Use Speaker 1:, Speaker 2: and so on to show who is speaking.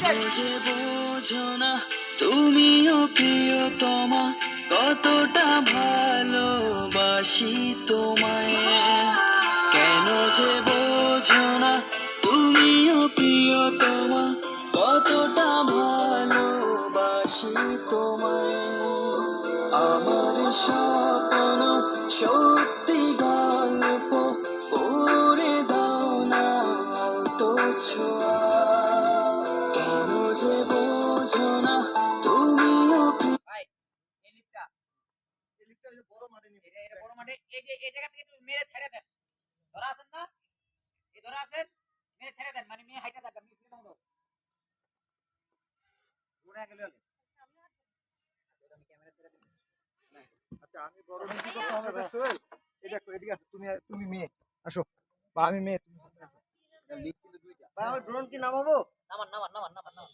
Speaker 1: যে বোঝো না, তুমিও প্রিয়তমা, কতটা ভালোবাসি তোমায়। কেন যে বোঝো না, তুমিও প্রিয়তমা, কতটা ভালোবাসি তোমায়। আমার স্বপ্ন সত্যি গল্প করে দাও না তো ছোঁয়া বোঝো না তুমিও প্রিয়
Speaker 2: ভাই এই লিফটটা। এই লিফটটা হলো বড় মাঠে নিয়ে এটা এটা বড় মাঠে এই যে এই জায়গা থেকে তুমি মেরে ছেড়ে দেন। ধরা আছেন না? এই ধরা আছেন? মেরে ছেড়ে দেন মানে মেয়ে হাইটা থাকবে মেয়ে ছেড়ে দাও উড়ে গেল আমি ক্যামেরা ছেড়ে দিন
Speaker 3: আচ্ছা আমি বড় কি করতে হবে। রে সোহেল এই দেখো এদিকে তুমি তুমি মেয়ে আসো। বা আমি মেয়ে তুমি
Speaker 2: কিন্তু দুইটা।
Speaker 3: ভাই আমার ড্রোন কি নামাবো?
Speaker 2: নামান নামান নামান নামান নামান।